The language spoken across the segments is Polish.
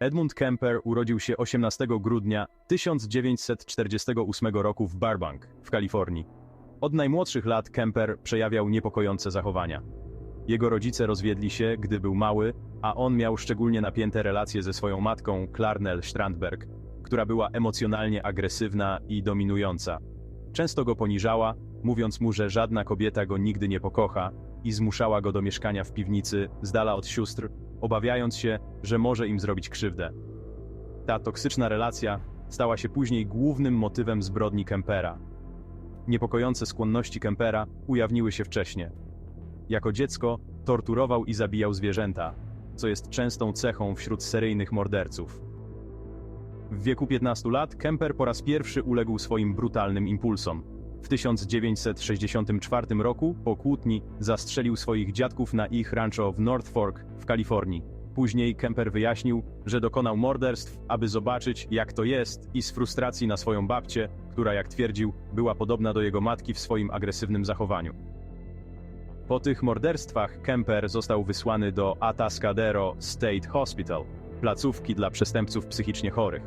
Edmund Kemper urodził się 18 grudnia 1948 roku w Burbank, w Kalifornii. Od najmłodszych lat Kemper przejawiał niepokojące zachowania. Jego rodzice rozwiedli się, gdy był mały, a on miał szczególnie napięte relacje ze swoją matką, Clarnell Strandberg, która była emocjonalnie agresywna i dominująca. Często go poniżała, mówiąc mu, że żadna kobieta go nigdy nie pokocha i zmuszała go do mieszkania w piwnicy, z dala od sióstr, obawiając się, że może im zrobić krzywdę. Ta toksyczna relacja stała się później głównym motywem zbrodni Kempera. Niepokojące skłonności Kempera ujawniły się wcześniej. Jako dziecko torturował i zabijał zwierzęta, co jest częstą cechą wśród seryjnych morderców. W wieku 15 lat Kemper po raz pierwszy uległ swoim brutalnym impulsom. W 1964 roku, po kłótni, zastrzelił swoich dziadków na ich rancho w North Fork w Kalifornii. Później Kemper wyjaśnił, że dokonał morderstw, aby zobaczyć, jak to jest i z frustracji na swoją babcię, która, jak twierdził, była podobna do jego matki w swoim agresywnym zachowaniu. Po tych morderstwach Kemper został wysłany do Atascadero State Hospital, placówki dla przestępców psychicznie chorych.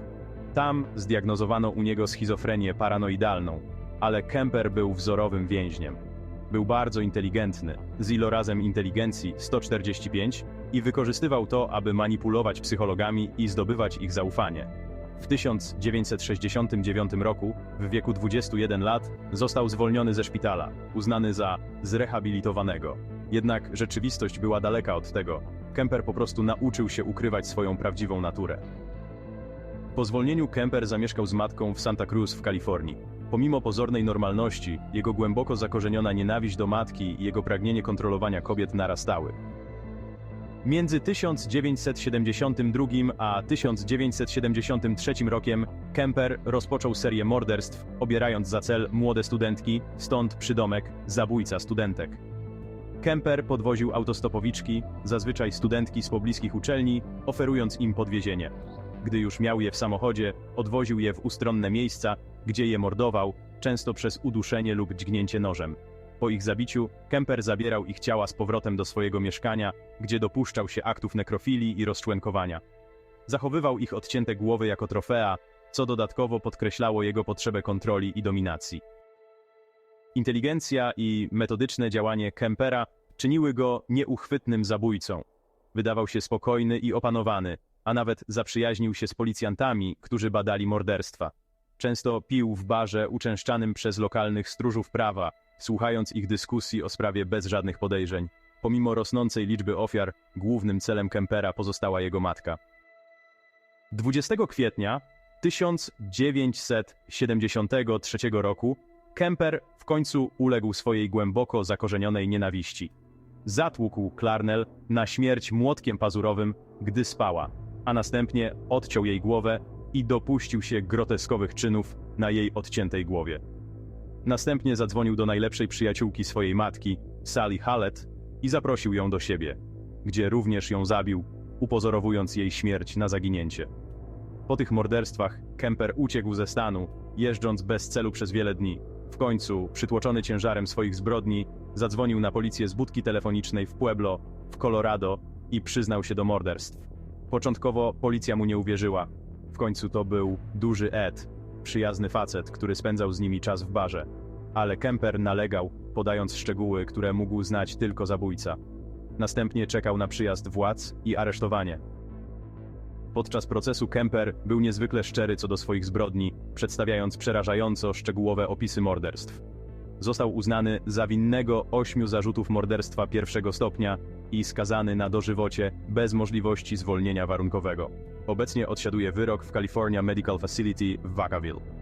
Tam zdiagnozowano u niego schizofrenię paranoidalną, ale Kemper był wzorowym więźniem. Był bardzo inteligentny, z ilorazem inteligencji 145 i wykorzystywał to, aby manipulować psychologami i zdobywać ich zaufanie. W 1969 roku, w wieku 21 lat, został zwolniony ze szpitala, uznany za zrehabilitowanego. Jednak rzeczywistość była daleka od tego. Kemper po prostu nauczył się ukrywać swoją prawdziwą naturę. Po zwolnieniu Kemper zamieszkał z matką w Santa Cruz w Kalifornii. Pomimo pozornej normalności, jego głęboko zakorzeniona nienawiść do matki i jego pragnienie kontrolowania kobiet narastały. Między 1972 a 1973 rokiem Kemper rozpoczął serię morderstw, obierając za cel młode studentki, stąd przydomek zabójca studentek. Kemper podwoził autostopowiczki, zazwyczaj studentki z pobliskich uczelni, oferując im podwiezienie. Gdy już miał je w samochodzie, odwoził je w ustronne miejsca, gdzie je mordował, często przez uduszenie lub dźgnięcie nożem. Po ich zabiciu, Kemper zabierał ich ciała z powrotem do swojego mieszkania, gdzie dopuszczał się aktów nekrofilii i rozczłenkowania. Zachowywał ich odcięte głowy jako trofea, co dodatkowo podkreślało jego potrzebę kontroli i dominacji. Inteligencja i metodyczne działanie Kempera czyniły go nieuchwytnym zabójcą. Wydawał się spokojny i opanowany, a nawet zaprzyjaźnił się z policjantami, którzy badali morderstwa. Często pił w barze uczęszczanym przez lokalnych stróżów prawa, słuchając ich dyskusji o sprawie bez żadnych podejrzeń. Pomimo rosnącej liczby ofiar, głównym celem Kempera pozostała jego matka. 20 kwietnia 1973 roku Kemper w końcu uległ swojej głęboko zakorzenionej nienawiści. Zatłukł Clarnell na śmierć młotkiem pazurowym, gdy spała, a następnie odciął jej głowę i dopuścił się groteskowych czynów na jej odciętej głowie. Następnie zadzwonił do najlepszej przyjaciółki swojej matki, Sally Hallett, i zaprosił ją do siebie, gdzie również ją zabił, upozorowując jej śmierć na zaginięcie. Po tych morderstwach Kemper uciekł ze stanu, jeżdżąc bez celu przez wiele dni. W końcu, przytłoczony ciężarem swoich zbrodni, zadzwonił na policję z budki telefonicznej w Pueblo, w Colorado i przyznał się do morderstw. Początkowo policja mu nie uwierzyła. W końcu to był duży Ed, przyjazny facet, który spędzał z nimi czas w barze. Ale Kemper nalegał, podając szczegóły, które mógł znać tylko zabójca. Następnie czekał na przyjazd władz i aresztowanie. Podczas procesu Kemper był niezwykle szczery co do swoich zbrodni, przedstawiając przerażająco szczegółowe opisy morderstw. Został uznany za winnego ośmiu zarzutów morderstwa pierwszego stopnia i skazany na dożywocie bez możliwości zwolnienia warunkowego. Obecnie odsiaduje wyrok w California Medical Facility w Vacaville.